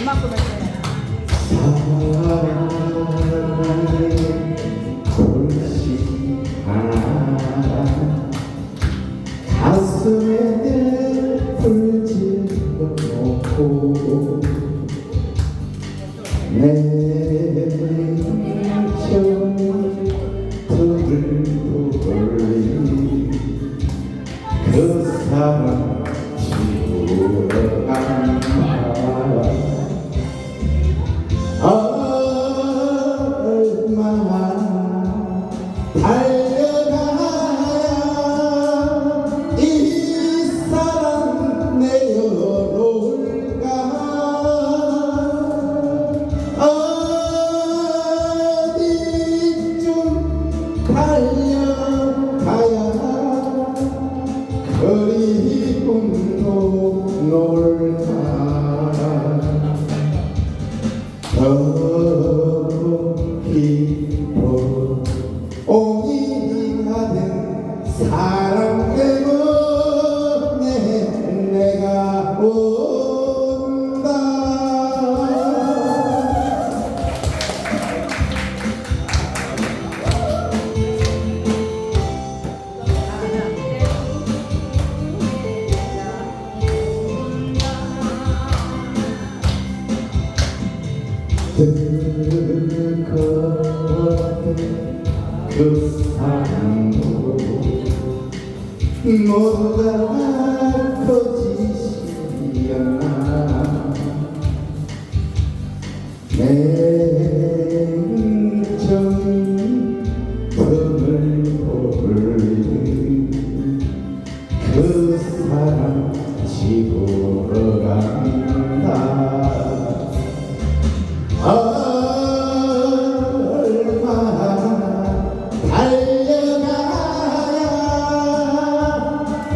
이만큼 했어요. 가슴에 불질도 내정이 두들도 돌리 그 사람 달려가야 그리움도 놀까 더 깊어 그 사랑도 모두가 거짓이었나 냉정히 틈을 돌리는 그 사랑 지고러 간다